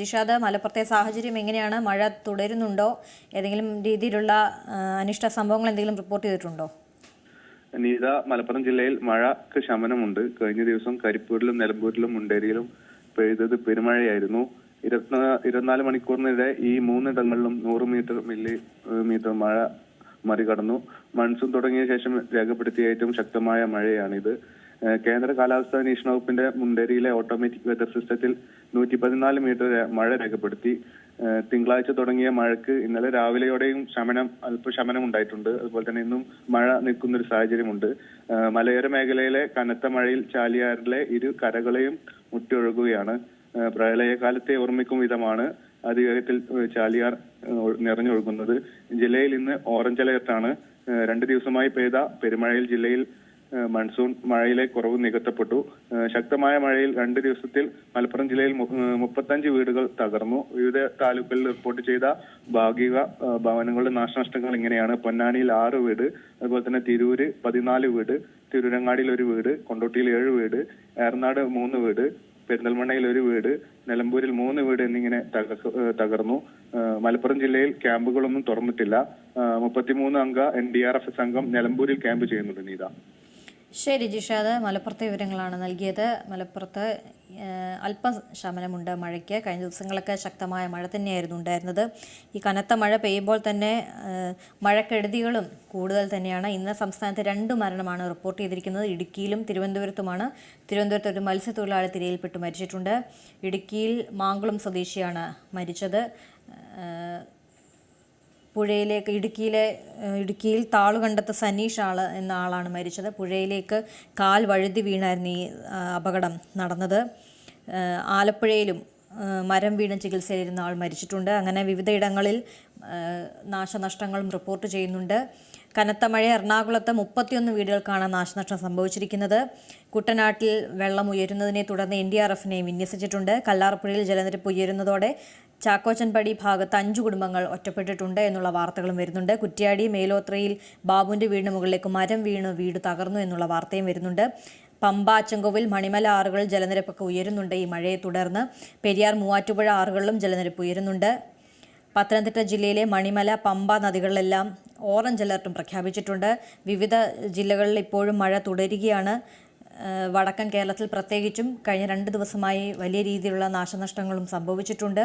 ജിഷാദ് മലപ്പുറത്തെ സാഹചര്യം എങ്ങനെയാണ്? മഴ തുടരുന്നുണ്ടോ? ഏതെങ്കിലും രീതിയിലുള്ള അനിഷ്ട സംഭവങ്ങൾ എന്തെങ്കിലും റിപ്പോർട്ട് ചെയ്തിട്ടുണ്ടോ? നീത മലപ്പുറം ജില്ലയിൽ മഴക്ക് ശമനമുണ്ട്. കഴിഞ്ഞ ദിവസം കരിപ്പൂരിലും നിലമ്പൂരിലും മുണ്ടേരിയിലും പെയ്തത് പെരുമഴയായിരുന്നു. ഇരുപത്തിനാ ഇരുപത്തിനാല് മണിക്കൂറിനിടെ ഈ മൂന്നിടങ്ങളിലും നൂറ് മീറ്റർ മില്ലി മീറ്റർ മഴ മറികടന്നു. മൺസൂൺ തുടങ്ങിയ ശേഷം രേഖപ്പെടുത്തിയ ഏറ്റവും ശക്തമായ മഴയാണിത്. കേന്ദ്ര കാലാവസ്ഥാ നിരീക്ഷണ വകുപ്പിന്റെ മുണ്ടേരിയിലെ ഓട്ടോമാറ്റിക് വെതർ സിസ്റ്റത്തിൽ നൂറ്റി പതിനാല് മീറ്റർ മഴ രേഖപ്പെടുത്തി. തിങ്കളാഴ്ച തുടങ്ങിയ മഴയ്ക്ക് ഇന്നലെ രാവിലെയോടെയും ശമനം അല്പ ശമനം ഉണ്ടായിട്ടുണ്ട് അതുപോലെ തന്നെ ഇന്നും മഴ നിൽക്കുന്ന ഒരു സാഹചര്യമുണ്ട് മലയോര മേഖലയിലെ കനത്ത മഴയിൽ ചാലിയാറിലെ ഇരു കരകളെയും മുറ്റൊഴുകുകയാണ്. പ്രളയകാലത്തെ ഓർമ്മിക്കും വിധമാണ്. അതിവേഗത്തിൽ ചാലിയാർ നിറഞ്ഞൊഴുകുന്നത്. ജില്ലയിൽ ഇന്ന് ഓറഞ്ച് അലേർട്ടാണ്. രണ്ട് ദിവസമായി പെയ്ത പെരുമഴയിൽ ജില്ലയിൽ മൺസൂൺ മഴയിലെ കുറവ് നികത്തപ്പെട്ടു. ശക്തമായ മഴയിൽ രണ്ട് ദിവസത്തിൽ മലപ്പുറം ജില്ലയിൽ മുപ്പത്തഞ്ച് വീടുകൾ തകർന്നു. വിവിധ താലൂക്കുകളിൽ റിപ്പോർട്ട് ചെയ്ത ഭാഗിക ഭവനങ്ങളുടെ നാശനഷ്ടങ്ങൾ ഇങ്ങനെയാണ്. പൊന്നാനിയിൽ ആറ് വീട് അതുപോലെ തന്നെ തിരൂര് പതിനാല് വീട് തിരൂരങ്ങാടിയിൽ ഒരു വീട് കൊണ്ടോട്ടിയിൽ ഏഴ് വീട് ഏറനാട് മൂന്ന് വീട് പെരിന്തൽമണ്ണയിൽ ഒരു വീട് നിലമ്പൂരിൽ മൂന്ന് വീട് എന്നിങ്ങനെ തകർന്നു. മലപ്പുറം ജില്ലയിൽ ക്യാമ്പുകളൊന്നും തുറന്നിട്ടില്ല. മുപ്പത്തിമൂന്ന് അംഗ എൻ ഡി ആർ എഫ് സംഘം നിലമ്പൂരിൽ ക്യാമ്പ് ചെയ്യുന്നുണ്ട് നീത. ശരി ജിഷാദ് മലപ്പുറത്തെ വിവരങ്ങളാണ് നൽകിയത്. മലപ്പുറത്ത് അല്പം ശമനമുണ്ട് മഴയ്ക്ക്. കഴിഞ്ഞ ദിവസങ്ങളൊക്കെ ശക്തമായ മഴ തന്നെയായിരുന്നു ഉണ്ടായിരുന്നത്. ഈ കനത്ത മഴ പെയ്യുമ്പോൾ തന്നെ മഴക്കെടുതികളും കൂടുതൽ തന്നെയാണ്. ഇന്ന് സംസ്ഥാനത്ത് രണ്ട് മരണമാണ് റിപ്പോർട്ട് ചെയ്തിരിക്കുന്നത്. ഇടുക്കിയിലും തിരുവനന്തപുരത്തുമാണ്. തിരുവനന്തപുരത്ത് ഒരു മത്സ്യത്തൊഴിലാളി തിരയിൽപ്പെട്ട് മരിച്ചിട്ടുണ്ട്. ഇടുക്കിയിൽ മാങ്കുളം സ്വദേശിയാണ് മരിച്ചത്. പുഴയിലേക്ക് ഇടുക്കിയിലെ ഇടുക്കിയിൽ താളുകണ്ടത്ത് സനീഷ് ആൾ എന്ന ആളാണ് മരിച്ചത്. പുഴയിലേക്ക് കാൽ വഴുതി വീണായിരുന്നു ഈ അപകടം നടന്നത്. ആലപ്പുഴയിലും മരം വീണ് ചികിത്സയിലിരുന്ന ആൾ മരിച്ചിട്ടുണ്ട്. അങ്ങനെ വിവിധയിടങ്ങളിൽ നാശനഷ്ടങ്ങളും റിപ്പോർട്ട് ചെയ്യുന്നുണ്ട്. കനത്ത മഴ എറണാകുളത്ത് മുപ്പത്തിയൊന്ന് വീടുകൾക്കാണ് നാശനഷ്ടം സംഭവിച്ചിരിക്കുന്നത്. കുട്ടനാട്ടിൽ വെള്ളം ഉയരുന്നതിനെ തുടർന്ന് എൻ ഡി ആർ എഫിനെ വിന്യസിച്ചിട്ടുണ്ട്. കല്ലാർപ്പുഴയിൽ ജലനിരപ്പ് ഉയരുന്നതോടെ ചാക്കോച്ചൻപടി ഭാഗത്ത് അഞ്ചു കുടുംബങ്ങൾ ഒറ്റപ്പെട്ടിട്ടുണ്ട് എന്നുള്ള വാർത്തകളും വരുന്നുണ്ട്. കുറ്റ്യാടി മേലോത്രയിൽ ബാബുവിന്റെ വീടിന് മുകളിലേക്ക് മരം വീണ് വീട് തകർന്നു എന്നുള്ള വാർത്തയും വരുന്നുണ്ട്. പമ്പ ചെങ്കോവിൽ മണിമല ആറുകളിൽ ജലനിരപ്പൊക്കെ ഉയരുന്നുണ്ട് ഈ മഴയെ തുടർന്ന്. പെരിയാർ മൂവാറ്റുപുഴ ആറുകളിലും ജലനിരപ്പ് ഉയരുന്നുണ്ട്. പത്തനംതിട്ട ജില്ലയിലെ മണിമല പമ്പ നദികളിലെല്ലാം ഓറഞ്ച് അലർട്ടും പ്രഖ്യാപിച്ചിട്ടുണ്ട്. വിവിധ ജില്ലകളിൽ ഇപ്പോഴും മഴ തുടരുകയാണ്. വടക്കൻ കേരളത്തിൽ പ്രത്യേകിച്ചും കഴിഞ്ഞ രണ്ട് ദിവസമായി വലിയ രീതിയിലുള്ള നാശനഷ്ടങ്ങളും സംഭവിച്ചിട്ടുണ്ട്.